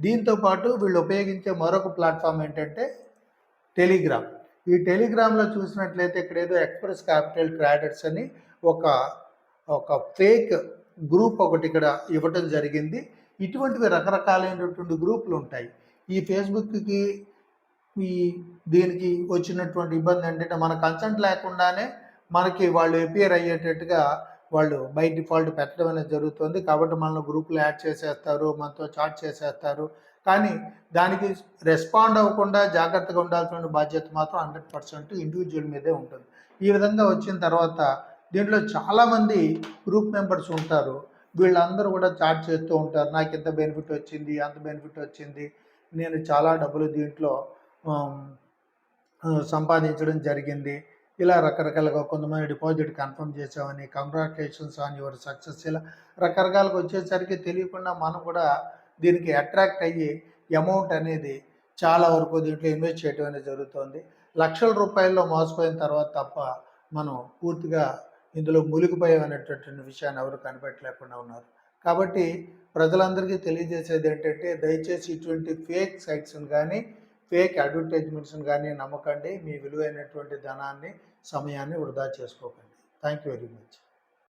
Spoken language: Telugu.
దీంతో పాటు వీళ్ళు ఉపయోగించే మరొక ప్లాట్ఫామ్ ఏంటంటే టెలిగ్రామ్. ఈ టెలిగ్రామ్లో చూసినట్లయితే ఇక్కడ ఏదో ఎక్స్ప్రెస్ క్యాపిటల్ ట్రేడర్స్ అని ఒక ఒక ఫేక్ గ్రూప్ ఒకటి ఇక్కడ ఇవ్వటం జరిగింది. ఇటువంటివి రకరకాలైనటువంటి గ్రూపులు ఉంటాయి. ఈ ఫేస్బుక్కి ఈ దీనికి వచ్చినటువంటి ఇబ్బంది ఏంటంటే మన కన్సెంట్ లేకుండానే మనకి వాళ్ళు ఎపియర్ అయ్యేటట్టుగా వాళ్ళు బై డిఫాల్ట్ పెట్టడం అనేది జరుగుతుంది. కాబట్టి మనల్ని గ్రూపులు యాడ్ చేసేస్తారు మనతో చాట్ చేసేస్తారు. కానీ దానికి రెస్పాండ్ అవ్వకుండా జాగ్రత్తగా ఉండాల్సిన బాధ్యత మాత్రం హండ్రెడ్ పర్సెంట్ ఇండివిజువల్ మీదే ఉంటుంది. ఈ విధంగా వచ్చిన తర్వాత దీంట్లో చాలామంది గ్రూప్ మెంబర్స్ ఉంటారు. వీళ్ళందరూ కూడా చాట్ చేస్తూ ఉంటారు. నాకు ఇంత బెనిఫిట్ వచ్చింది అంత బెనిఫిట్ వచ్చింది నేను చాలా డబ్బులు దీంట్లో సంపాదించడం జరిగింది. ఇలా రకరకాలుగా కొంతమంది డిపాజిట్ కన్ఫర్మ్ చేసామని కంగ్రాచులేషన్స్ ఆన్ యువర్ సక్సెస్ ఇలా రకరకాలుగా వచ్చేసరికి తెలియకుండా మనం కూడా దీనికి అట్రాక్ట్ అయ్యి అమౌంట్ అనేది చాలా వరకు దీంట్లో ఇన్వెస్ట్ చేయడం అనేది జరుగుతుంది. లక్షల రూపాయల్లో మోసపోయిన తర్వాత తప్ప మనం పూర్తిగా ఇందులో మునిగిపోయామనేటటువంటి విషయాన్ని ఎవరు కనిపెట్టలేకుండా ఉన్నారు. కాబట్టి ప్రజలందరికీ తెలియజేసేది ఏంటంటే దయచేసి ఇటువంటి ఫేక్ సైట్స్ని కానీ ఫేక్ అడ్వర్టైజ్మెంట్స్ని కానీ నమ్మకండి మీ విలువైనటువంటి ధనాన్ని సమయాన్ని వృధా చేసుకోకండి. Thank you very much